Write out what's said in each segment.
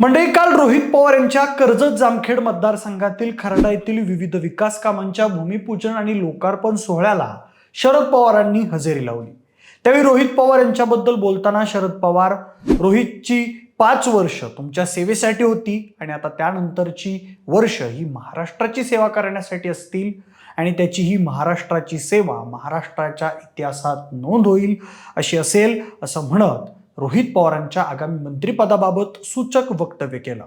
मंडळी काल रोहित पवार यांच्या कर्जत जामखेड मतदारसंघातील खर्डा येथील विविध विकास कामांच्या भूमिपूजन आणि लोकार्पण सोहळ्याला शरद पवारांनी हजेरी लावली. त्यावेळी रोहित पवार यांच्याबद्दल बोलताना शरद पवार रोहितची पाच वर्ष तुमच्या सेवेसाठी होती आणि आता त्यानंतरची वर्ष ही महाराष्ट्राची सेवा करण्यासाठी असतील आणि त्याची ही महाराष्ट्राची सेवा महाराष्ट्राच्या इतिहासात नोंद होईल अशी असेल असं म्हणत रोहित पवारांच्या आगामी मंत्रिपदाबाबत सूचक वक्तव्य केलं.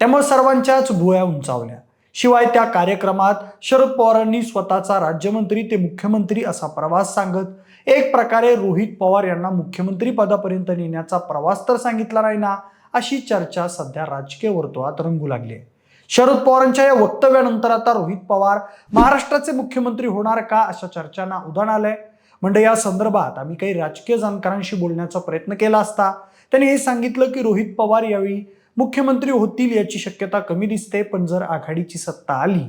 त्यामुळे सर्वांच्याच भुया उंचावल्या. शिवाय त्या कार्यक्रमात शरद पवारांनी स्वतःचा राज्यमंत्री ते मुख्यमंत्री असा प्रवास सांगत एक प्रकारे रोहित पवार यांना मुख्यमंत्री पदापर्यंत नेण्याचा प्रवास तर सांगितला नाही ना अशी चर्चा सध्या राजकीय वर्तुळात रंगू लागली आहे. शरद पवारांच्या या वक्तव्यानंतर आता रोहित पवार महाराष्ट्राचे मुख्यमंत्री होणार का अशा चर्चांना उदाहरण आलंय. म्हणजे या संदर्भात आम्ही काही राजकीय जाणकारांशी बोलण्याचा प्रयत्न केला असता त्यांनी हे सांगितलं की रोहित पवार यावेळी मुख्यमंत्री होतील याची शक्यता कमी दिसते पण जर आघाडीची सत्ता आली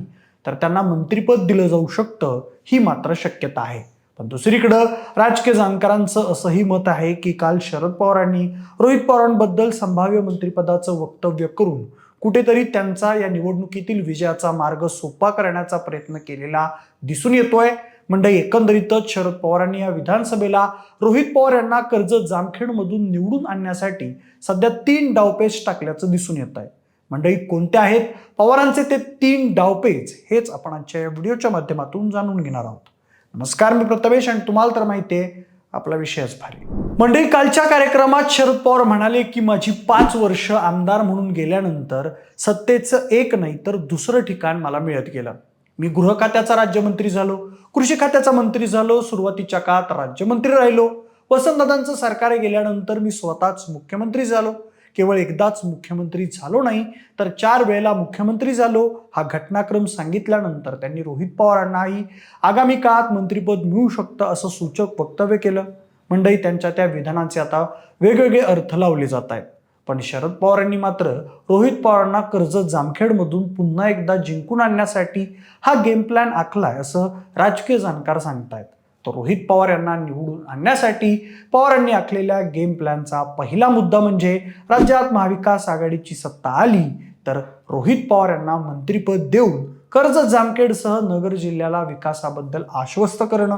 तर त्यांना मंत्रिपद दिलं जाऊ शकतं ही मात्र शक्यता आहे. पण दुसरीकडं राजकीय जाणकारांचं असंही मत आहे की काल शरद पवारांनी रोहित पवारांबद्दल संभाव्य मंत्रिपदाचं वक्तव्य करून कुठेतरी त्यांचा या निवडणुकीतील विजयाचा मार्ग सोपा करण्याचा प्रयत्न केलेला दिसून येतोय. मंडळी एकंदरीतच शरद पवारांनी या विधानसभेला रोहित पवार यांना कर्ज जामखेडमधून निवडून आणण्यासाठी सध्या तीन डावपेच टाकल्याचं दिसून येत आहे. मंडळी कोणते आहेत? पवारांचे ते तीन डावपेच हेच आपण आजच्या या व्हिडिओच्या माध्यमातून जाणून घेणार आहोत. नमस्कार मी प्रथमेश आणि तुम्हाला तर माहिती आहे आपला विषयच भारी. मंडळी कालच्या कार्यक्रमात शरद पवार म्हणाले की माझी पाच वर्ष आमदार म्हणून गेल्यानंतर सत्तेचं एक नाही तर दुसरं ठिकाण मला मिळत गेलं. मी गृह खात्याचा राज्यमंत्री झालो कृषी खात्याचा मंत्री झालो सुरुवातीच्या काळात राज्यमंत्री राहिलो. वसंतदादांचं सरकार गेल्यानंतर मी स्वतःच मुख्यमंत्री झालो. केवळ एकदाच मुख्यमंत्री झालो नाही तर चार वेळेला मुख्यमंत्री झालो. हा घटनाक्रम सांगितल्यानंतर त्यांनी रोहित पवारांनाही आगामी काळात मंत्रिपद मिळू शकतं असं सूचक वक्तव्य केलं. मंडई त्यांच्या त्या विधानाचे आता वेगवेगळे अर्थ लावले जात आहेत. पण शरद पवारांनी मात्र रोहित पवारांना कर्ज जामखेडमधून पुन्हा एकदा जिंकून आणण्यासाठी हा गेम प्लॅन आखलाय असं राजकीय जाणकार सांगतायत. तर रोहित पवार यांना निवडून आणण्यासाठी पवारांनी आखलेल्या गेम प्लॅनचा पहिला मुद्दा म्हणजे राज्यात महाविकास आघाडीची सत्ता आली तर रोहित पवार यांना मंत्रिपद देऊन कर्ज जामखेडसह नगर जिल्ह्याला विकासाबद्दल आश्वस्त करणं.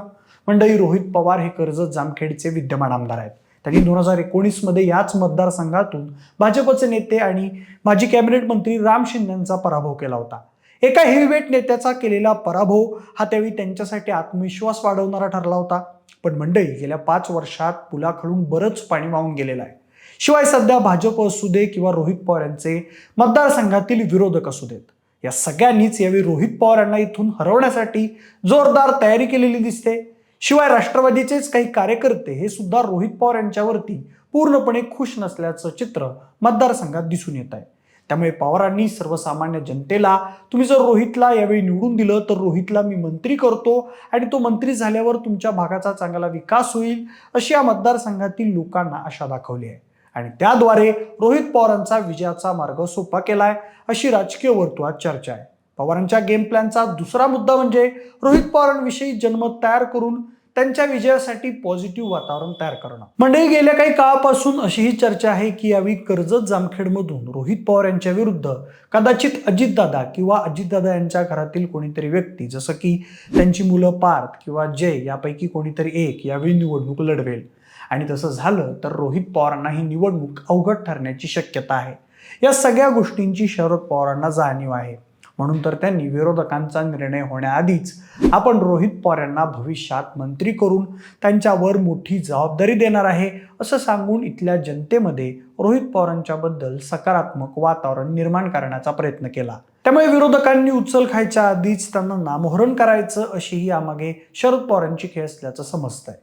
मंडळी रोहित पवार हे कर्ज जामखेडचे विद्यमान आमदार आहेत. त्यांनी दोन हजार एकोणीसमध्ये याच मतदारसंघातून भाजपचे नेते आणि माजी कॅबिनेट मंत्री राम शिंदेचा पराभव केला होता. एका हेवीवेट नेत्याचा केलेला पराभव हा त्यावेळी त्यांच्यासाठी आत्मविश्वास वाढवणारा ठरला होता. पण मंडळी गेल्या पाच वर्षात पुलाखडून बरंच पाणी वाहून गेलेलं आहे. शिवाय सध्या भाजप असू दे किंवा रोहित पवार यांचे मतदारसंघातील विरोधक असू देत. या सगळ्यांनीच यावेळी रोहित पवार यांना इथून हरवण्यासाठी जोरदार तयारी केलेली दिसते. शिवाय राष्ट्रवादीचेच काही कार्यकर्ते हे सुद्धा रोहित पवार यांच्यावरती पूर्णपणे खुश नसल्याचं चित्र मतदारसंघात दिसून येत आहे. त्यामुळे पवारांनी सर्वसामान्य जनतेला तुम्ही जर रोहितला यावेळी निवडून दिलं तर रोहितला मी मंत्री करतो आणि तो मंत्री झाल्यावर तुमच्या भागाचा चांगला विकास होईल अशी या मतदारसंघातील लोकांना आशा दाखवली आहे. आणि त्याद्वारे रोहित पवारांचा विजयाचा मार्ग सोपा केलाय अशी राजकीय वर्तुळात चर्चा आहे. पवारांच्या गेम प्लॅनचा दुसरा मुद्दा म्हणजे रोहित पवारांविषयी जनमत तयार करून त्यांच्या विजयासाठी पॉझिटिव्ह वातावरण तयार करणं. म्हणजे गेल्या काही काळापासून अशीही चर्चा आहे की यावेळी कर्जत जामखेडमधून रोहित पवार यांच्या विरुद्ध कदाचित अजितदादा किंवा अजितदादा यांच्या घरातील कोणीतरी व्यक्ती जसं की त्यांची मुलं पार्थ किंवा जय यापैकी कोणीतरी एक यावेळी निवडणूक लढवेल. आणि तसं झालं तर रोहित पवारांना ही निवडणूक अवघड ठरण्याची शक्यता आहे. या सगळ्या गोष्टींची शरद पवारांना जाणीव आहे. म्हणून तर त्यांनी विरोधकांचा निर्णय होण्याआधीच आपण रोहित पवार यांना भविष्यात मंत्री करून त्यांच्यावर मोठी जबाबदारी देणार आहे असं सांगून इथल्या जनतेमध्ये रोहित पवारांच्याबद्दल सकारात्मक वातावरण निर्माण करण्याचा प्रयत्न केला. त्यामुळे विरोधकांनी उचल खायच्या आधीच त्यांना नामोहरण करायचं अशीही यामागे शरद पवारांची खेळ असल्याचं समजतंय.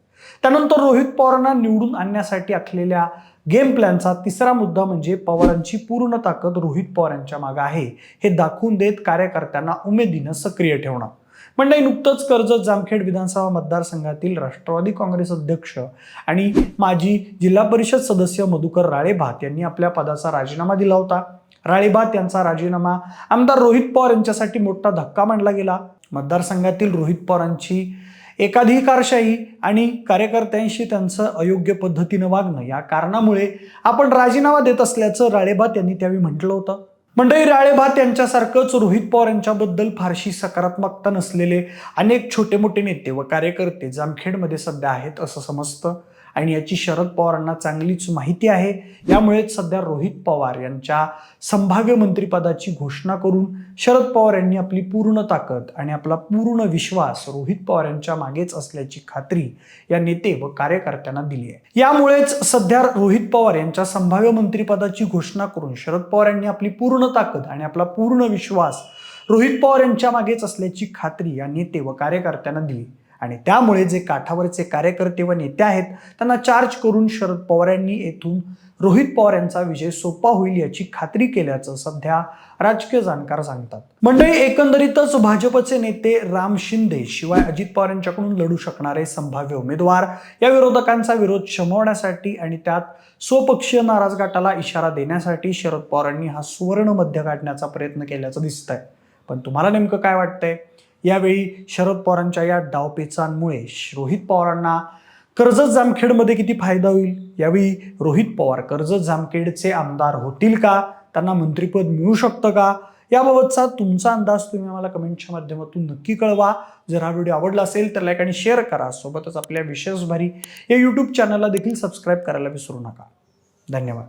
त्यानंतर रोहित पवारांना निवडून आणण्यासाठी आखलेल्या गेम प्लॅनचा तिसरा मुद्दा म्हणजे पवारांची पूर्ण ताकद रोहित पवार यांच्या मागे आहे. हे दाखवून देत कार्यकर्त्यांना उमेदीनं सक्रिय ठेवणं. म्हणजे नुकतंच कर्जत जामखेड विधानसभा मतदारसंघातील राष्ट्रवादी काँग्रेस अध्यक्ष आणि माजी जिल्हा परिषद सदस्य मधुकर राळेभात यांनी आपल्या पदाचा राजीनामा दिला होता. राळेभात यांचा राजीनामा आमदार रोहित पवार यांच्यासाठी मोठा धक्का मांडला गेला. मतदारसंघातील रोहित पवारांची एकाधिकारशाही आणि कार्यकर्त्यांशी त्यांचं अयोग्य पद्धतीनं वागणं या कारणामुळे आपण राजीनामा देत असल्याचं राळेभात यांनी त्यावेळी म्हटलं होतं. मंडळी राळेभात यांच्यासारखंच रोहित पवार यांच्याबद्दल फारशी सकारात्मकता नसलेले अनेक छोटे मोठे नेते व कार्यकर्ते जामखेडमध्ये सध्या आहेत असं समजतं. आणि याची शरद पवारांना चांगलीच माहिती आहे. यामुळेच सध्या रोहित पवार यांच्या संभाव्य मंत्रिपदाची घोषणा करून शरद पवार यांनी आपली पूर्ण ताकद आणि आपला पूर्ण विश्वास रोहित पवार यांच्या मागेच असल्याची खात्री या नेते व कार्यकर्त्यांना दिली आहे. यामुळेच सध्या रोहित पवार यांच्या संभाव्य मंत्रिपदाची घोषणा करून शरद पवार यांनी आपली पूर्ण ताकद आणि आपला पूर्ण विश्वास रोहित पवार यांच्या मागेच असल्याची खात्री या नेते व कार्यकर्त्यांना दिली. आणि त्यामुळे जे काठावरचे कार्यकर्ते व नेते आहेत त्यांना चार्ज करून शरद पवार यांनी येथून रोहित पवार यांचा विजय सोपा होईल याची खात्री केल्याचं सध्या राजकीय जाणकार सांगतात. मंडळी एकंदरीतच भाजपचे नेते राम शिंदे शिवाय अजित पवार यांच्याकडून लढू शकणारे संभाव्य उमेदवार या विरोधकांचा विरोध शमवण्यासाठी आणि त्यात स्वपक्षीय नाराज गटाला इशारा देण्यासाठी शरद पवारांनी हा सुवर्ण मध्य काढण्याचा प्रयत्न केल्याचं दिसतंय. पण तुम्हाला नेमकं काय वाटतंय? यावेळी शरद पवारांच्या या डावपेचांमुळे रोहित पवारांना कर्जत जामखेडमध्ये किती फायदा होईल? यावेळी रोहित पवार कर्जत जामखेडचे आमदार होतील का? त्यांना मंत्रिपद मिळू शकतं का? याबाबतचा तुमचा अंदाज तुम्ही आम्हाला कमेंटच्या माध्यमातून नक्की कळवा. जर हा व्हिडिओ आवडला असेल तर लाईक आणि शेअर करा. सोबतच आपल्या विशेष भारी या यूट्यूब चॅनलला देखील सबस्क्राईब करायला विसरू नका. धन्यवाद.